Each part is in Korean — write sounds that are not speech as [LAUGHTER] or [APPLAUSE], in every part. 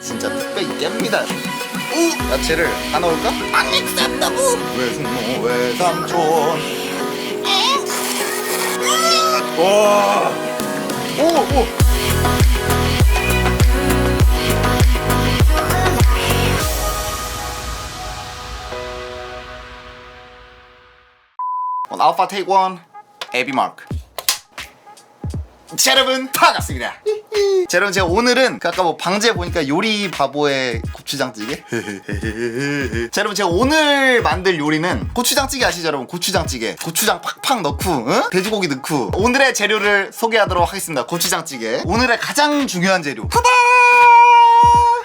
진짜 뚝배기 깹니다 오! 야채를 다 넣을까? 아니 쌉다고 외숙모 외삼촌 와! 오! 오! On Alpha Take One, 에비 마크. 자, 여러분 반갑습니다. 자, 여러분 제가 오늘은 그 아까 뭐 방제 보니까 요리 바보의 고추장찌개. [LAUGHS] 자, 여러분 제가 오늘 만들 요리는 고추장찌개 아시죠, 여러분? 고추장찌개. 고추장 팍팍 넣고, 응? 돼지고기 넣고. 오늘의 재료를 소개하도록 하겠습니다. 고추장찌개. 오늘의 가장 중요한 재료. 후다!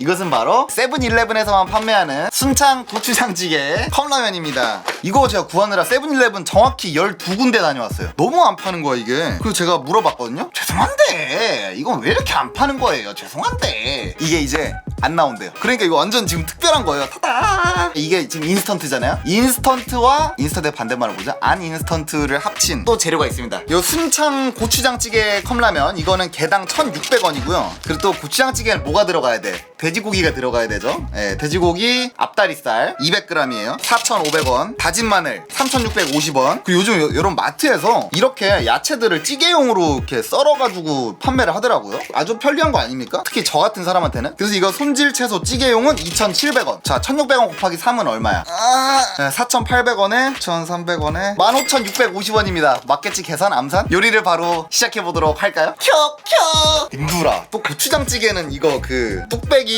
이것은 바로 세븐일레븐에서만 판매하는 순창 고추장찌개 컵라면입니다. 이거 제가 구하느라 세븐일레븐 정확히 12군데 다녀왔어요. 너무 안 파는 거야 이게. 그리고 제가 물어봤거든요. 죄송한데 이건 왜 이렇게 안 파는 거예요? 죄송한데 이게 이제 안 나온대요. 그러니까 이거 완전 지금 특별한 거예요. 타다! 이게 지금 인스턴트잖아요. 인스턴트와 인스턴트의 반대말을 보자. 안 인스턴트를 합친 또 재료가 있습니다. 요 순창 고추장찌개 컵라면 이거는 개당 1,600원이고요. 그리고 또 고추장찌개는 뭐가 들어가야 돼? 돼지고기가 들어가야 되죠. 예, 돼지고기 앞다리살 200g이에요. 4,500원. 다진 마늘 3,650원. 그리고 요즘 요- 요런 마트에서 이렇게 야채들을 찌개용으로 이렇게 썰어가지고 판매를 하더라고요. 아주 편리한 거 아닙니까? 특히 저 같은 사람한테는. 그래서 이거 손질 채소 찌개용은 2,700원. 자, 1,600원 곱하기 3은 얼마야? 아, 4,800원에 1,300원에 15,650원입니다. 맞겠지 계산 암산? 요리를 바로 시작해 보도록 할까요? 켜켜. 임두라. 또 고추장찌개는 이거 그 뚝배기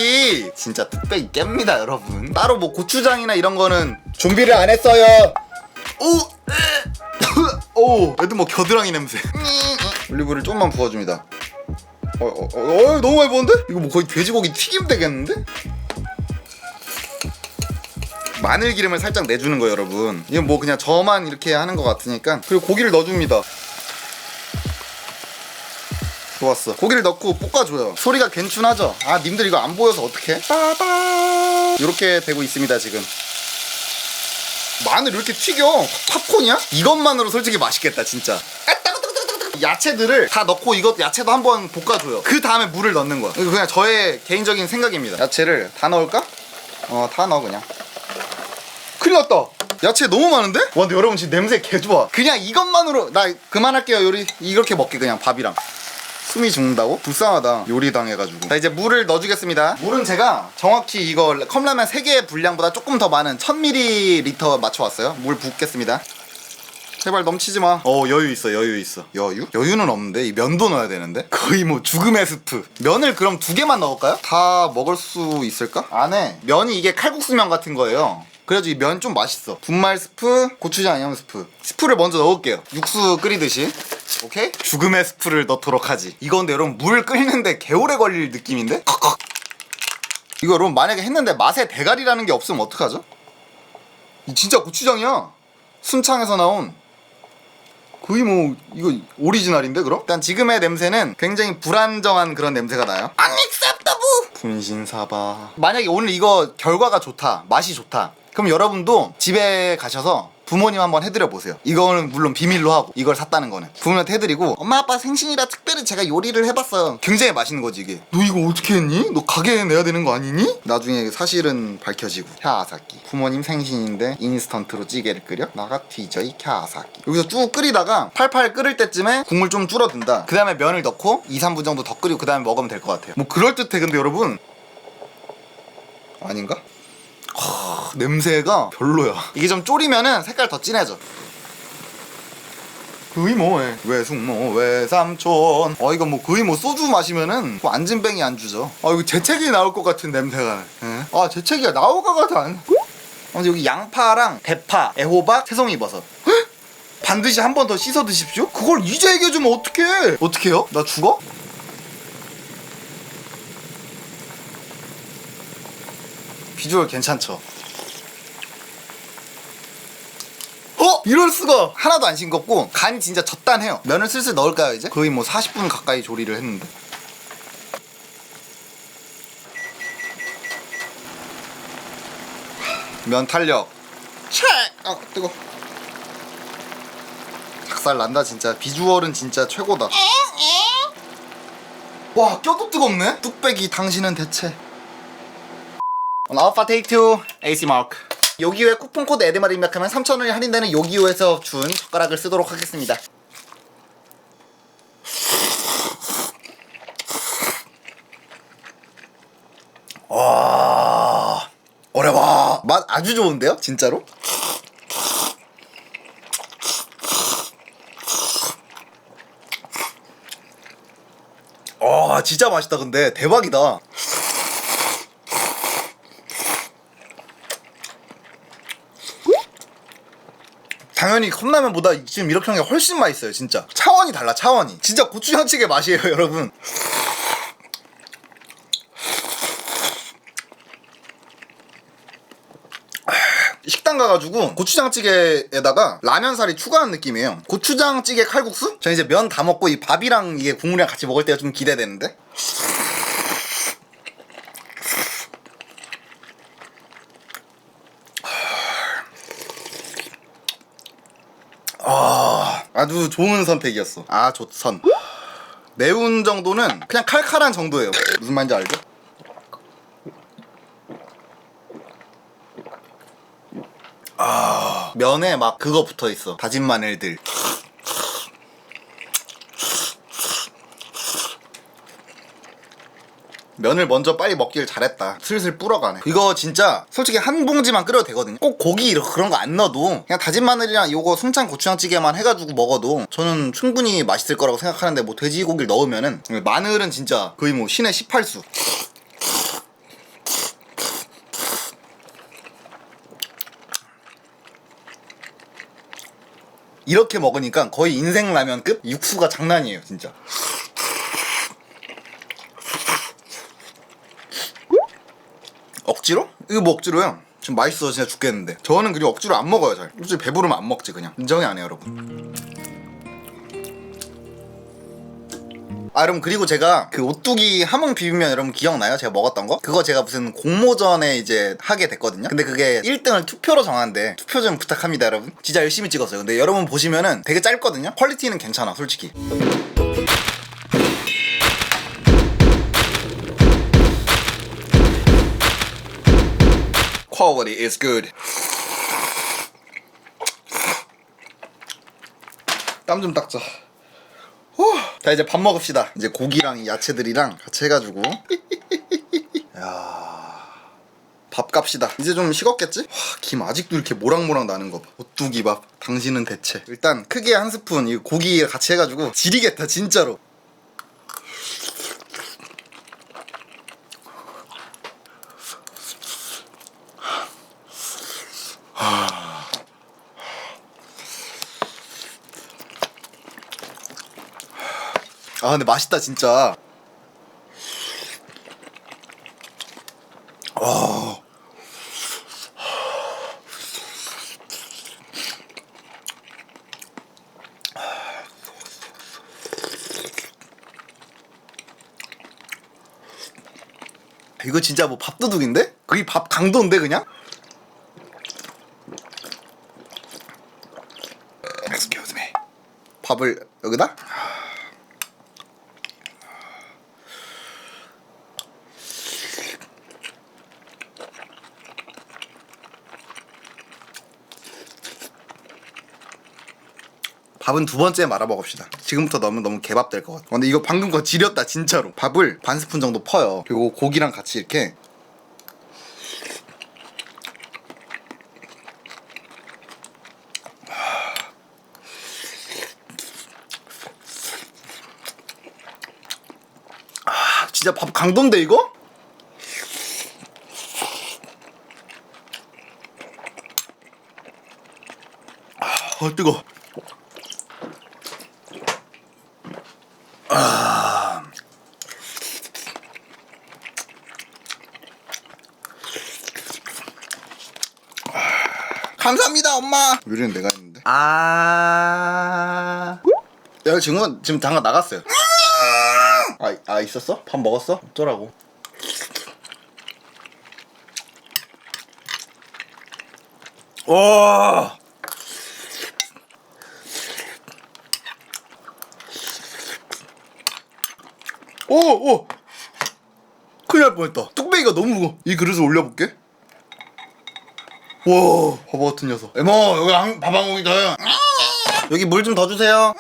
진짜 뚝배기 깹니다, 여러분. 따로 뭐 고추장이나 이런 거는 준비를 안 했어요. 오! [LAUGHS] 오! 애들 뭐 겨드랑이 냄새. 올리브를 좀만 부어줍니다. 어, 어, 어, 어, 너무 많이 부었는데? 이거 뭐 거의 돼지고기 튀김 되겠는데? 마늘 기름을 살짝 내주는 거예요, 여러분. 이건 뭐 그냥 저만 이렇게 하는 것 같으니까. 그리고 고기를 넣어줍니다. 좋았어. 고기를 넣고 볶아줘요. 소리가 괜춘하죠? 아, 님들 이거 안 보여서 어떡해? 빠바. 이렇게 되고 있습니다, 지금. 마늘 이렇게 튀겨? 팝콘이야? 이것만으로 솔직히 맛있겠다, 진짜. 야채들을 다 넣고 이것 야채도 한번 볶아줘요. 그 다음에 물을 넣는 거야. 그냥 저의 개인적인 생각입니다. 야채를 다 넣을까? 어, 다 넣어 그냥. 큰일 났다. 야채 너무 많은데? 와 근데 여러분 지금 냄새 개 좋아. 그냥 이것만으로 나 그만할게요 요리 이렇게 먹게 그냥 밥이랑. 숨이 죽는다고? 불쌍하다 요리 당해가지고 자 이제 물을 넣어주겠습니다 물은 제가 정확히 이거 컵라면 3개의 분량보다 조금 더 많은 1000ml 맞춰왔어요 물 붓겠습니다 제발 넘치지 마. 어 여유 있어 여유 있어. 여유? 여유는 없는데 이 면도 넣어야 되는데. [LAUGHS] 거의 뭐 죽음의 스프. 면을 그럼 두 개만 넣을까요? 다 먹을 수 있을까? 안에 면이 이게 칼국수면 같은 거예요. 그래가지고 이면 좀 맛있어. 분말 스프, 고추장 양념 스프. 스프를 먼저 넣을게요. 육수 끓이듯이. 오케이? 죽음의 스프를 넣도록 하지. 이거 근데 여러분 물 끓이는데 개오래 걸릴 느낌인데? 컥컥. 이거 여러분 만약에 했는데 맛에 대가리라는 게 없으면 어떡하죠? 이 진짜 고추장이야. 순창에서 나온 거의 뭐 이거 오리지널인데 그럼? 일단 지금의 냄새는 굉장히 불안정한 그런 냄새가 나요. 아니 쌉다고 분신사바. 만약에 오늘 이거 결과가 좋다, 맛이 좋다. 그럼 여러분도 집에 가셔서 부모님 한번 해드려 보세요. 이거는 물론 비밀로 하고 이걸 샀다는 거는 부모님한테 해드리고 엄마 아빠 생신이라 특별히 제가 요리를 해봤어요. 굉장히 맛있는 거지 이게. 너 이거 어떻게 했니? 너 가게에 내야 되는 거 아니니? 나중에 사실은 밝혀지고. 캬아사키. 부모님 생신인데 인스턴트로 찌개를 끓여? 나가 뒤져 이 캬아사키. 여기서 쭉 끓이다가 팔팔 끓을 때쯤에 국물 좀 줄어든다. 그 다음에 면을 넣고 2, 3분 정도 더 끓이고 그 다음에 먹으면 될 것 같아요. 뭐 그럴듯해 근데 여러분 아닌가? 하, 냄새가 별로야. 이게 좀 졸이면은 색깔 더 진해져. 거의 뭐 예. 외숙모 외삼촌 어 이거 뭐 거의 뭐 소주 마시면은 뭐 안진뱅이 안 주죠 아 이거 재채기 나올 것 같은 냄새가 예. 아 재채기가 나올 것 같아 안. 아, 근데 여기 양파랑 대파 애호박 새송이버섯 헉? 반드시 한 번 더 씻어 드십시오 그걸 이제 얘기해주면 어떡해 어떡해요? 나 죽어? 비주얼 괜찮죠? 어? 이럴 수가 하나도 안 싱겁고 간이 진짜 적단해요. 면을 슬슬 넣을까요 이제? 거의 뭐 40분 가까이 조리를 했는데. 면 탄력. 책! 아 뜨거. 작살 난다 진짜. 비주얼은 진짜 최고다. 와 뼈도 뜨겁네? 뚝배기 당신은 대체. 알파 테이크 2 AC 마크 요기요의 쿠폰 코드 에드마를 입력하면 3,000원이 할인되는 요기요에서 준 젓가락을 쓰도록 하겠습니다. 와 어려워. 맛 아주 좋은데요 진짜로? 와 진짜 맛있다 근데. 대박이다 당연히 컵라면보다 지금 이렇게 하는 게 훨씬 맛있어요 진짜. 차원이 달라 차원이. 진짜 고추장찌개 맛이에요 여러분. 식당 가가지고 고추장찌개에다가 라면살이 추가한 느낌이에요. 고추장찌개 칼국수? 저 이제 면 다 먹고 이 밥이랑 이게 국물이랑 같이 먹을 때가 좀 기대되는데 아 아주 좋은 선택이었어. 아 좋선. 매운 정도는 그냥 칼칼한 정도예요. 무슨 말인지 알죠? 아 면에 막 그거 붙어 있어. 다진 마늘들 면을 먼저 빨리 먹길 잘했다. 슬슬 불어가네. 이거 진짜 솔직히 한 봉지만 끓여도 되거든요. 꼭 고기 이런 그런 거 안 넣어도 그냥 다진 마늘이랑 요거 순창 고추장찌개만 해가지고 먹어도 저는 충분히 맛있을 거라고 생각하는데 뭐 돼지고기를 넣으면은 마늘은 진짜 거의 뭐 신의 18수. 이렇게 먹으니까 거의 인생 라면급 육수가 장난이에요 진짜 억지로? 이거 뭐 억지로요? 지금 맛있어 진짜 죽겠는데 저는 그리고 억지로 안 먹어요 잘 솔직히 배부르면 안 먹지 그냥 인정이 안 해요 여러분 아 여러분 그리고 제가 그 오뚜기 함흥 비빔면 여러분 기억나요? 제가 먹었던 거? 그거 제가 무슨 공모전에 이제 하게 됐거든요 근데 그게 1등을 투표로 정하는데 투표 좀 부탁합니다 여러분 진짜 열심히 찍었어요 근데 여러분 보시면은 되게 짧거든요? 퀄리티는 괜찮아 솔직히 Quality is good. 땀 좀 닦자. 후. 자 이제 밥 먹읍시다. 이제 고기랑 이 야채들이랑 같이 해가지고. [LAUGHS] 야. 밥 갑시다. 이제 좀 식었겠지? 와, 김 아직도 이렇게 모락모락 나는 거 봐. 오뚜기 밥. 당신은 대체. 일단 크게 한 스푼 이 고기 같이 해가지고 지리겠다 진짜로. 아 근데 맛있다 진짜. 아. 이거 진짜 뭐 밥도둑인데? 거의 밥 강도인데 그냥? Excuse. 밥을 여기다? 밥은 두 번째 말아 먹읍시다. 지금부터 넣으면 너무 개밥 될 것 같아. 근데 이거 방금 거 지렸다 진짜로. 밥을 반 스푼 정도 퍼요. 그리고 고기랑 같이 이렇게 아, 진짜 밥 강도인데 이거? 아 뜨거. 감사합니다 엄마. 요리는 내가 했는데. 아... 야 지금 지금 잠깐 나갔어요. 아, 아 있었어? 밥 먹었어? 어쩌라고? 와 오! 오! 큰일 날 뻔했다. 뚝배기가 너무 무거워. 이 그릇을 올려볼게 와 바보 같은 녀석 에모 여기 한- 더요 여기 물 좀 더 주세요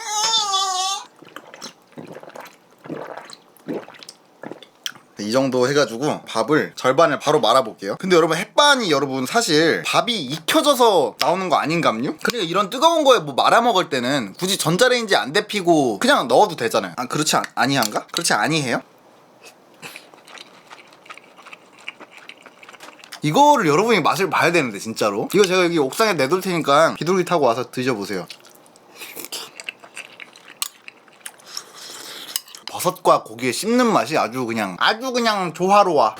이 정도 해가지고 밥을 절반을 바로 말아볼게요 근데 여러분 햇반이 여러분 사실 밥이 익혀져서 나오는 거 아닌감요? 그러니까 이런 뜨거운 거에 뭐 말아먹을 때는 굳이 전자레인지 안 데피고 그냥 넣어도 되잖아요 아 그렇지 아, 아니한가? 그렇지 아니해요? 이거를 여러분이 맛을 봐야 되는데 진짜로. 이거 제가 여기 옥상에 내둘 테니까 비둘기 타고 와서 드셔보세요. 버섯과 고기의 씹는 맛이 아주 그냥 아주 그냥 조화로워.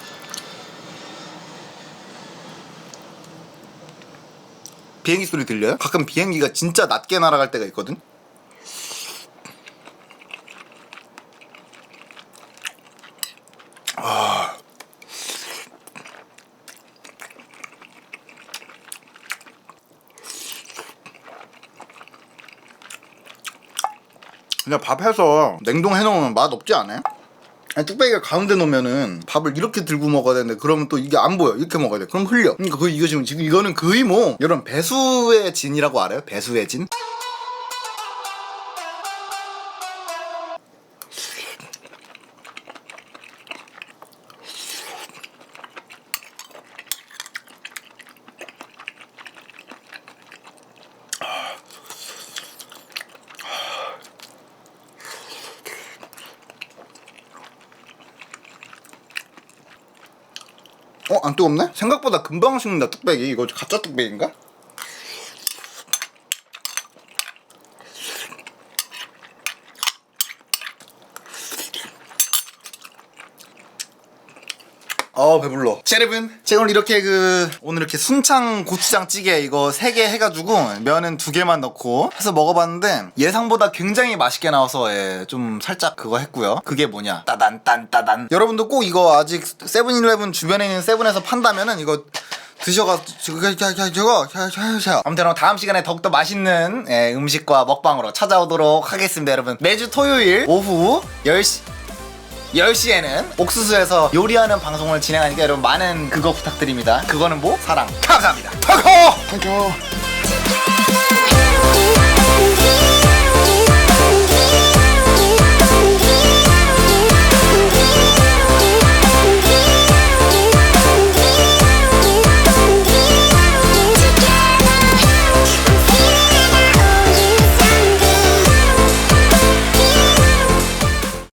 비행기 소리 들려요? 가끔 비행기가 진짜 낮게 날아갈 때가 있거든 그냥 밥 해서 냉동해 놓으면 맛 없지 않아요? 뚝배기가 가운데 놓으면은 밥을 이렇게 들고 먹어야 되는데 그러면 또 이게 안 보여 이렇게 먹어야 돼 그럼 흘려 그러니까 거의 이거 지금 지금 이거는 거의 뭐 여러분 배수의 진이라고 알아요? 배수의 진? 어? 안 뜨겁네? 생각보다 금방 식는다 뚝배기 이거 가짜 뚝배기인가? 어 배불러. 자, 여러분. 제가 이렇게 그 오늘 이렇게 순창 고추장 찌개 이거 3개 해가지고 면은 2개만 넣고 해서 먹어봤는데 예상보다 굉장히 맛있게 나와서 예, 좀 살짝 그거 했고요. 그게 뭐냐. 따단 딴 따단. 여러분도 꼭 이거 아직 세븐일레븐 주변에 있는 세븐에서 판다면은 이거 드셔가 저거 아무튼 다음 시간에 더욱더 맛있는 예, 음식과 먹방으로 찾아오도록 하겠습니다 여러분. 매주 토요일 오후 10시 10시에는 옥수수에서 요리하는 방송을 진행하니까 여러분 많은 그거 부탁드립니다. 그거는 뭐? 사랑. 감사합니다. 터커! 터커!